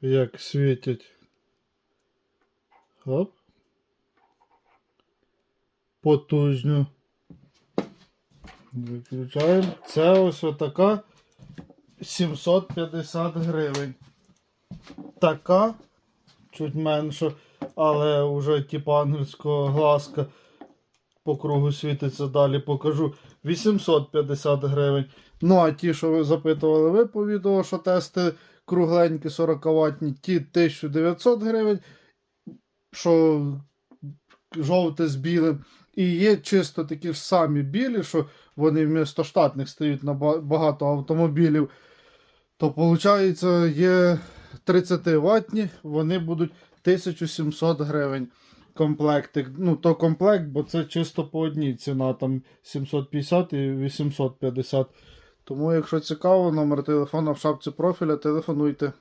Як світять. Хоп. Потужно. Виключаємо. Це ось отака 750 гривень. Така, чуть менше, але вже типу ангельського глазка по кругу світиться далі покажу. 850 гривень. Ну, а ті, що ви запитували ви по відео, що тести кругленькі 40 ватні, ті 1900 гривень, що жовте з білим. І є чисто такі ж самі білі, що вони вмісто штатних стоять на багато автомобілів. То виходить, є 30 ватні, вони будуть 1700 гривень комплектик. Ну, то комплект, бо це чисто по одній ціна, там 750 і 850. Тому, якщо цікаво, номер телефона в шапці профіля, телефонуйте.